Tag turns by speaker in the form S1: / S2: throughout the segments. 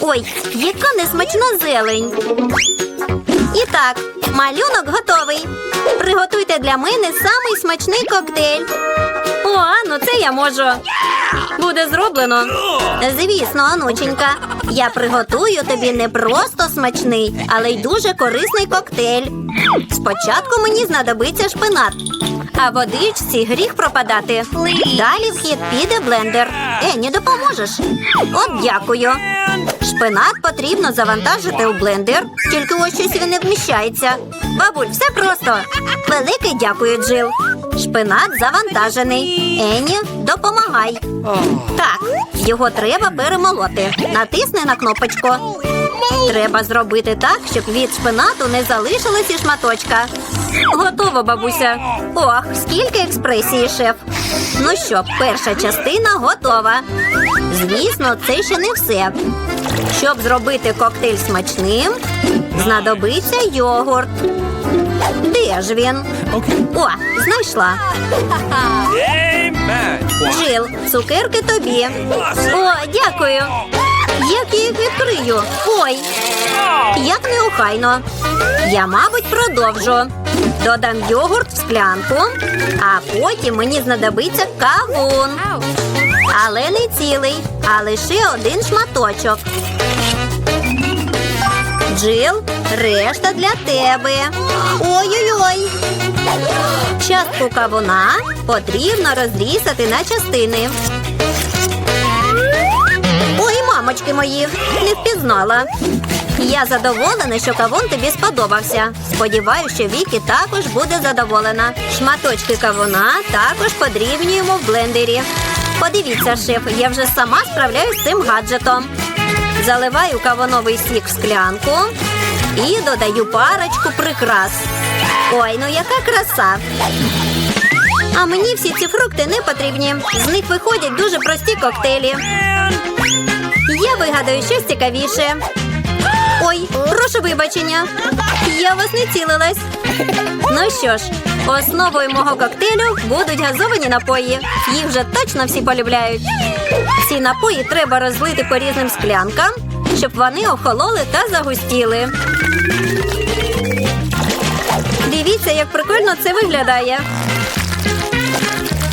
S1: Ой, яка несмачна зелень. І так, малюнок готовий. Приготуйте для мене самий смачний коктейль. О, ну це я можу. Буде зроблено. Звісно, онученька. Я приготую тобі не просто смачний, але й дуже корисний коктейль. Спочатку мені знадобиться шпинат, а водичці гріх пропадати. Далі в хід піде блендер. Ені, допоможеш? От дякую. Шпинат потрібно завантажити у блендер, тільки ось щось він не вміщається. Бабуль, все просто. Велике дякую, Джил. Шпинат завантажений. Ені, допомагай. Так, його треба перемолоти. Натисни на кнопочку. Треба зробити так, щоб від шпинату не залишилось шматочка. Готово, бабуся. Ох, скільки експресії, шеф. Ну що, перша частина готова. Звісно, це ще не все. Щоб зробити коктейль смачним, знадобиться йогурт. Де ж він? О, знайшла. Джил, цукерки тобі. О, дякую. Як я їх відкрию? Ой, як неохайно. Я, мабуть, продовжу. Додам йогурт в склянку, а потім мені знадобиться кавун. Але не цілий, а лише один шматочок. Джил, решта для тебе. Ой-ой-ой. Частку кавуна потрібно розрізати на частини. Ой, мамочки мої, не впізнала. Я задоволена, що кавун тобі сподобався. Сподіваюся, що Вікі також буде задоволена. Шматочки кавуна також подрібнюємо в блендері. Подивіться, шеф, я вже сама справляюсь з цим гаджетом. Заливаю кавуновий сік в склянку і додаю парочку прикрас. Ой, ну яка краса! А мені всі ці фрукти не потрібні. З них виходять дуже прості коктейлі. Я вигадаю щось цікавіше. Ой, прошу вибачення. Я вас не цілилась. Ну що ж, основою мого коктейлю будуть газовані напої. Їх вже точно всі полюбляють. Ці напої треба розлити по різним склянкам, щоб вони охололи та загустіли. Дивіться, як прикольно це виглядає.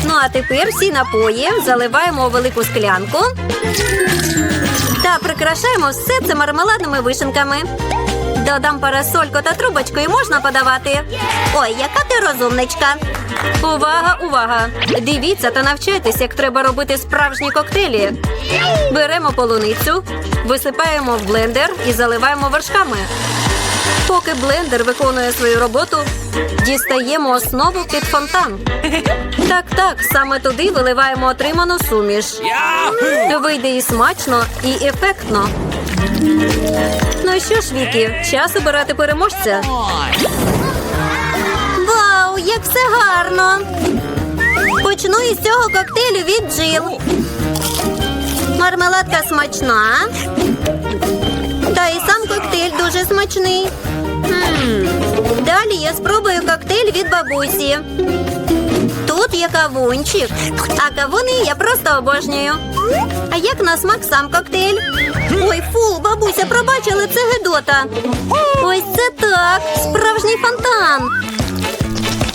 S1: Ну а тепер всі напої заливаємо у велику склянку та прикрашаємо все це мармеладними вишенками. Додам парасольку та трубочку і можна подавати. Ой, яка ти розумничка. Увага, увага! Дивіться та навчайтесь, як треба робити справжні коктейлі. Беремо полуницю, висипаємо в блендер і заливаємо вершками. Поки блендер виконує свою роботу, дістаємо основу під фонтан. Так, так, саме туди виливаємо отриману суміш. Вийде і смачно, і ефектно. Ну що ж, Вікі, час обирати переможця. Вау, як все гарно! Почну із цього коктейлю від Джил. Мармеладка смачна. Та і сам коктейль дуже смачний. Далі я спробую коктейль від бабусі. Тут є кавунчик, а кавуни я просто обожнюю. А як на смак сам коктейль? Ой, фу, бабуся, пробачили, це гидота. Ось це так, справжній фонтан.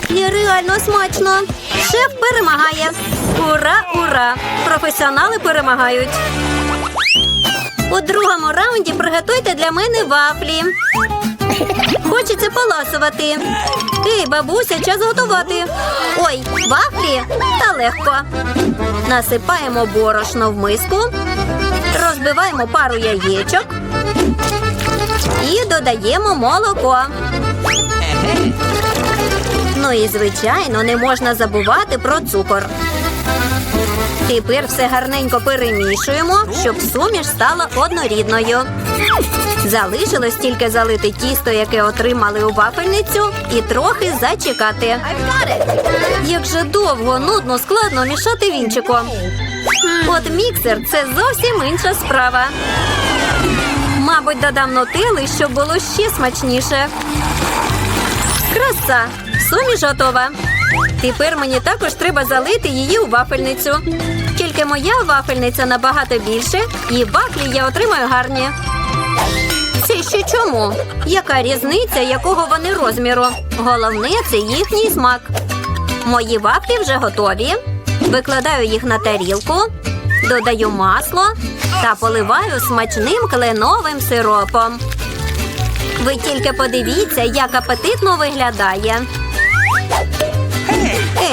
S1: І реально смачно. Шеф перемагає. Ура, ура! Професіонали перемагають. У другому раунді приготуйте для мене вафлі. Хочеться поласувати. Ей, бабуся, час готувати. Ой, вафлі та легко. Насипаємо борошно в миску, розбиваємо пару яєчок і додаємо молоко. Ну і звичайно, не можна забувати про цукор. Тепер все гарненько перемішуємо, щоб суміш стала однорідною. Залишилось тільки залити тісто, яке отримали у вафельницю, і трохи зачекати. Як же довго, нудно, складно мішати вінчиком. От міксер це зовсім інша справа. Мабуть, додам нутели, щоб було ще смачніше. Краса! Суміш готова. Тепер мені також треба залити її у вафельницю. Тільки моя вафельниця набагато більше, і вафлі я отримаю гарні. Це ще чому? Яка різниця, якого вони розміру? Головне це їхній смак. Мої вафлі вже готові. Викладаю їх на тарілку, додаю масло та поливаю смачним кленовим сиропом. Ви тільки подивіться, як апетитно виглядає.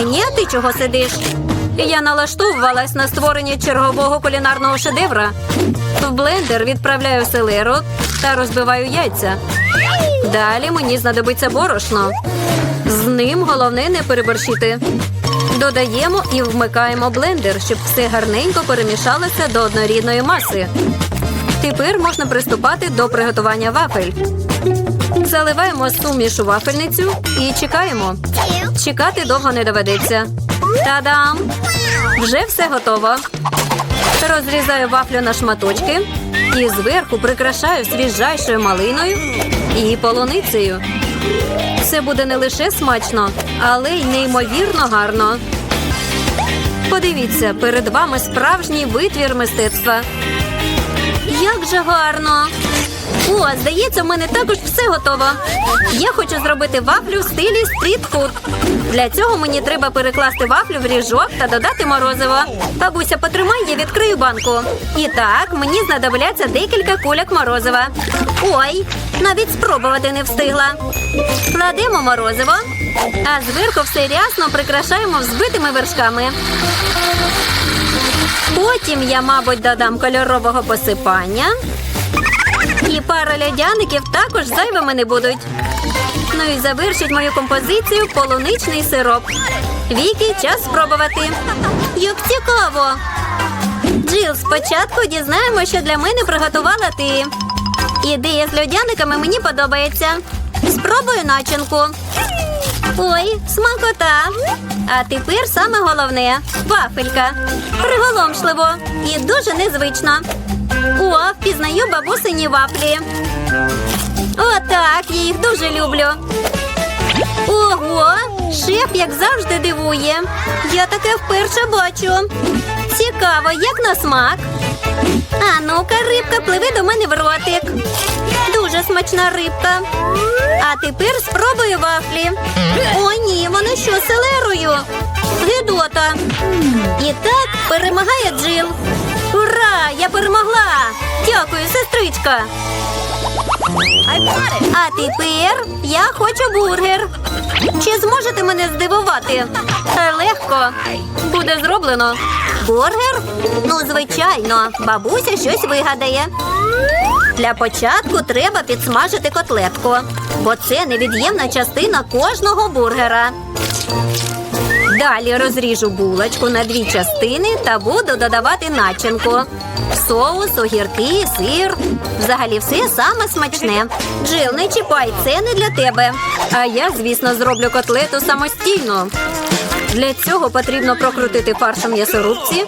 S1: Ені, а ти чого сидиш? Я налаштовувалась на створення чергового кулінарного шедевра. В блендер відправляю селеру та розбиваю яйця. Далі мені знадобиться борошно. З ним головне не переборщити. Додаємо і вмикаємо блендер, щоб все гарненько перемішалося до однорідної маси. Тепер можна приступати до приготування вафель. Заливаємо суміш у вафельницю і чекаємо. Чекати довго не доведеться. Та-дам! Вже все готово. Розрізаю вафлю на шматочки і зверху прикрашаю свіжайшою малиною і полуницею. Це буде не лише смачно, але й неймовірно гарно. Подивіться, перед вами справжній витвір мистецтва. Як же гарно! О, здається, в мене також все готово. Я хочу зробити вафлю в стилі стрітфуд. Для цього мені треба перекласти вафлю в ріжок та додати морозиво. Бабуся, потримай, я відкрию банку. І так, мені знадобляться декілька кульок морозива. Ой, навіть спробувати не встигла. Кладемо морозиво, а зверху все рясно прикрашаємо взбитими вершками. Потім я, мабуть, додам кольорового посипання. І пара льодяників також зайвими не будуть. Ну і завершить мою композицію полуничний сироп. Вікі, час спробувати. Як цікаво. Джил, спочатку дізнаємо, що для мене приготувала ти. Ідея з льодяниками мені подобається. Спробую начинку. Ой, смакота. А тепер саме головне вафелька. Приголомшливо і дуже незвично. О, впізнаю бабусині вафлі. Отак, я їх дуже люблю. Ого, шеф, як завжди, дивує. Я таке вперше бачу. Цікаво, як на смак. А ну-ка, рибка, пливи до мене в ротик. Дуже смачна рибка. А тепер спробую вафлі. О, ні, вона що, селерою? Гидота. І так перемагає Джил. Ура! Я перемогла! Дякую, сестричка. А тепер я хочу бургер. Чи зможете мене здивувати? Легко. Буде зроблено. Бургер? Ну, звичайно, бабуся щось вигадає. Для початку треба підсмажити котлетку, бо це невід'ємна частина кожного бургера. Далі розріжу булочку на дві частини та буду додавати начинку. Соус, огірки, сир. Взагалі все саме смачне. Джил, не чіпай, це не для тебе. А я, звісно, зроблю котлету самостійно. Для цього потрібно прокрутити фаршем м'ясорубці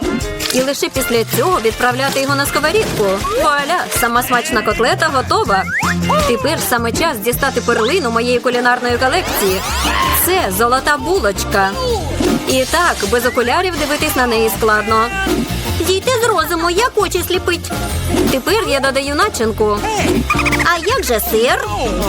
S1: і лише після цього відправляти його на сковорідку. Вуаля, сама смачна котлета готова. Тепер саме час дістати перлину моєї кулінарної колекції. Це золота булочка. І так, без окулярів дивитись на неї складно. Дійте з розуму, як очі сліпить. Тепер я додаю начинку. А як же сир?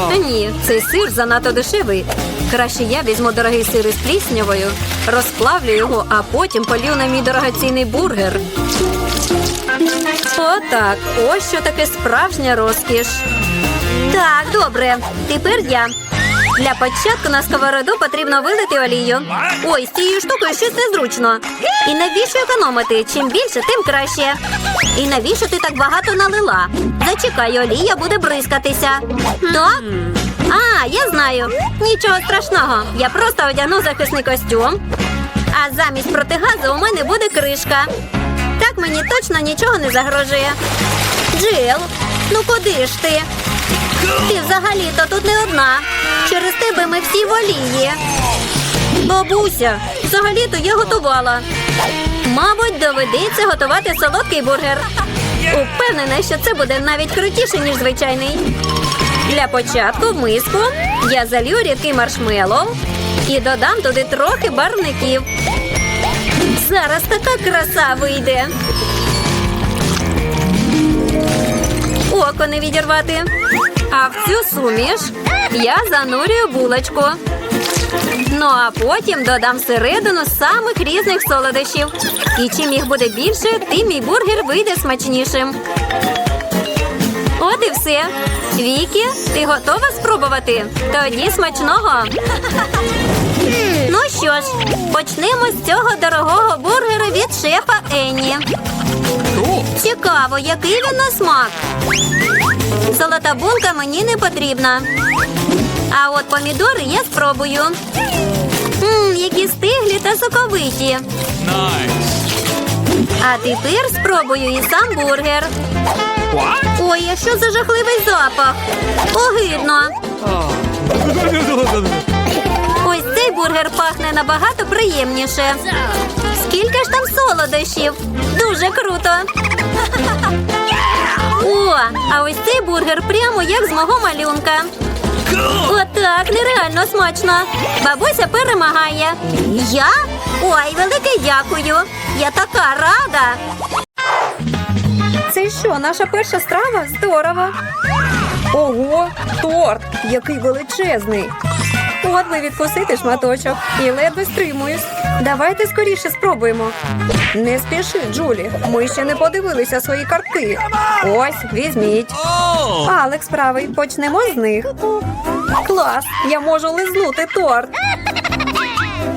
S1: Та ні, цей сир занадто дешевий. Краще я візьму дорогий сир із пліснявою, розплавлю його, а потім полью на мій дорогоцінний бургер. Отак. Ось що таке справжня розкіш. Так, добре. Тепер я. Для початку на сковороду потрібно вилити олію. Ой, з цією штукою щось незручно. І навіщо економити? Чим більше, тим краще. І навіщо ти так багато налила? Зачекай, олія буде бризкатися. Так? А, я знаю. Нічого страшного. Я просто одягну захисний костюм. А замість протигазу у мене буде кришка. Так мені точно нічого не загрожує. Джил, ну куди ж ти? Ти взагалі-то тут не одна. Через тебе ми всі в олії. Бабуся, взагалі-то я готувала. Мабуть, доведеться готувати солодкий бургер. Упевнена, що це буде навіть крутіше, ніж звичайний. Для початку в миску я залью рідкий маршмеллоу і додам туди трохи барвників. Зараз така краса вийде. Око не відірвати. А в цю суміш я занурюю булочку. Ну а потім додам всередину самих різних солодощів. І чим їх буде більше, тим мій бургер вийде смачнішим. От і все. Вікі, ти готова спробувати? Тоді смачного. Ну що ж, почнемо з цього дорогого бургера від шефа Енні. Цікаво, який він на смак. Золота булка мені не потрібна. А от помідори я спробую. Мм, які стиглі та соковиті. А тепер спробую і сам бургер. Ой, а що за жахливий запах? Огидно. Ось цей бургер пахне набагато приємніше. Скільки ж там солодощів? Дуже круто. О, а ось цей бургер прямо як з мого малюнка. Отак, нереально смачно. Бабуся перемагає. Я? Ой, велике дякую. Я така рада. Це що, наша перша страва? Здорово. Ого, торт, який величезний. От би відкусити шматочок і ледве стримуюсь. Давайте скоріше спробуємо. Не спіши, Джулі. Ми ще не подивилися свої картки. Ось, візьміть. Алекс правий, почнемо з них. Клас! Я можу лизнути торт.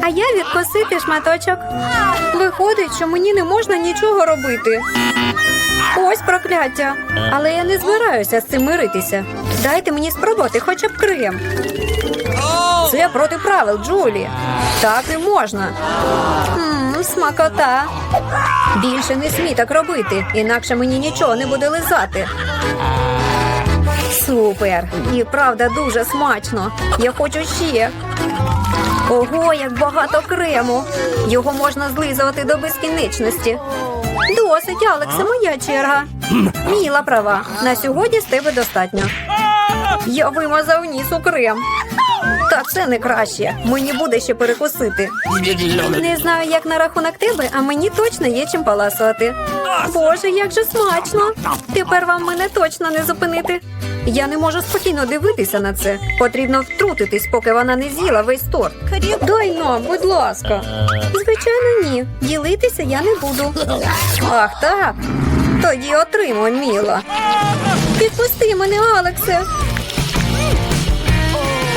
S1: А я відкусити шматочок. Виходить, що мені не можна нічого робити. Ось прокляття. Але я не збираюся з цим миритися. Дайте мені спробувати хоча б крем. Це проти правил, Джулі. Так не можна. Мм, смакота. Більше не смій так робити, інакше мені нічого не буде лизати. Супер! І правда дуже смачно. Я хочу ще. Ого, як багато крему. Його можна злизувати до безкінечності. Досить, Алексе, моя черга. Міла права. На сьогодні з тебе достатньо. Я вимазав ніс у крем. Та це не краще. Мені буде ще перекусити. Не знаю, як на рахунок тебе, а мені точно є чим паласувати. Боже, як же смачно! Тепер вам мене точно не зупинити. Я не можу спокійно дивитися на це. Потрібно втрутитись, поки вона не з'їла весь торт. Дай нам, будь ласка. Звичайно, ні. Ділитися я не буду. Ах, так. Тоді отримуй, Міла. Підпусти мене, Алексе.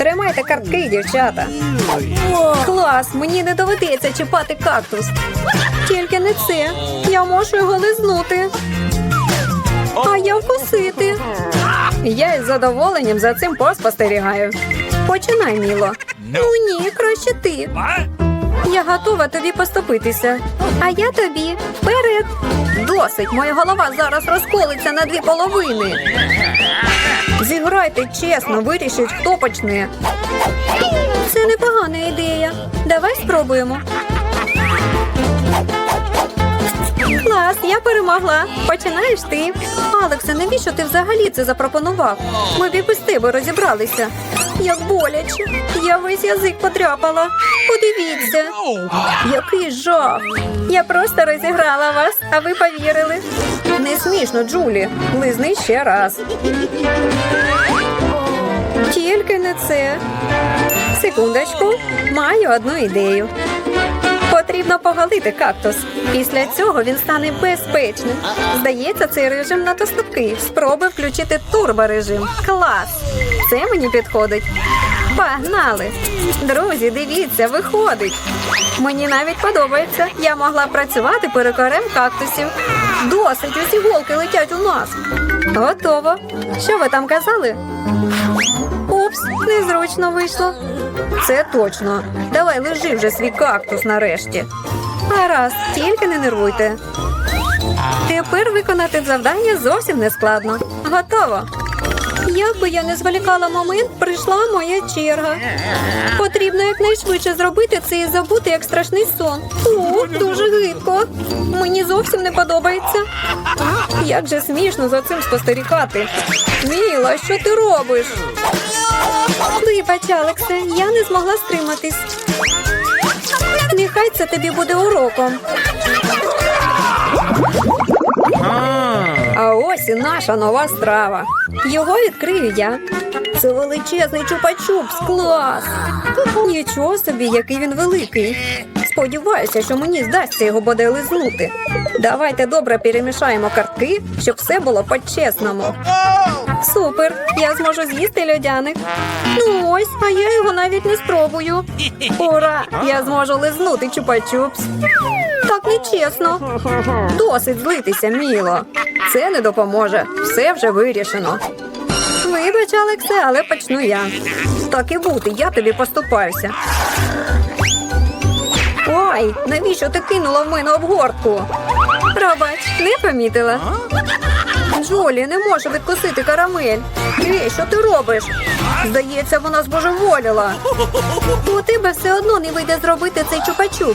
S1: Тримайте картки, дівчата. Клас, мені не доведеться чіпати кактус. Тільки не це. Я можу його лизнути. А я вкусити. Я із задоволенням за цим поспостерігаю. Починай, Міло. Ну ні, краще ти. Я готова тобі поступитися. А я тобі вперед. Досить, моя голова зараз розколиться на дві половини. Зіграйте чесно, вирішіть, хто почне. Це непогана ідея. Давай спробуємо. Клас, я перемогла. Починаєш ти. Алексе, навіщо ти взагалі це запропонував? Ми б і без тебе розібралися. Як боляче. Я весь язик потряпала. Подивіться. Який жах. Я просто розіграла вас, а ви повірили. Не смішно, Джулі. Лизни ще раз. Тільки не це. Секундочку, маю одну ідею. Потрібно поголити кактус. Після цього він стане безпечним. Здається, цей режим надто слабкий. Спробуй включити турборежим. Клас! Це мені підходить. Погнали! Друзі, дивіться, виходить. Мені навіть подобається. Я могла працювати перекорем кактусів. Досить, усі голки летять у нас. Готово. Що ви там казали? Упс, незручно вийшло. Це точно. Давай лежи вже свій кактус нарешті. Гаразд, тільки не нервуйте. Тепер виконати завдання зовсім не складно. Готово. Як би я не зволікала момент, прийшла моя черга. Потрібно якнайшвидше зробити це і забути як страшний сон. О, дуже гидко. Мені зовсім не подобається. Як же смішно за цим спостерігати. Міла, що ти робиш? Вибач, Алексе, я не змогла стриматись. Нехай це тобі буде уроком. А ось і наша нова страва. Його відкрию я. Це величезний чупа-чупс, клас! Нічого собі, який він великий. Сподіваюся, що мені здасться його буде лизнути. Давайте добре перемішаємо картки, щоб все було по-чесному. Супер! Я зможу з'їсти льодяник. Ну ось, а я його навіть не спробую. Ура! Я зможу лизнути чупа-чупс. Так нечесно. Досить злитися, Міло. Це не допоможе. Все вже вирішено. Вибач, Алексе, але почну я. Так і бути, я тобі поступаюся. Ой, навіщо ти кинула в мене обгортку? Пробач, не помітила. Джолі, не можу відкусити карамель. Ей, що ти робиш? Здається, вона збожеволіла. У тебе все одно не вийде зробити цей чупа-чупс.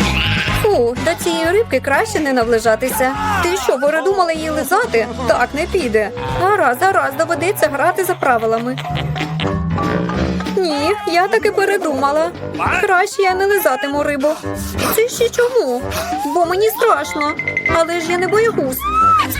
S1: Фу, до цієї рибки краще не наближатися. Ти що, передумала її лизати? Так, не піде. Гаразд, зараз доведеться грати за правилами. Ні, я таки передумала. Краще я не лизатиму рибу. Це ще чому? Бо мені страшно. Але ж я не боягуз.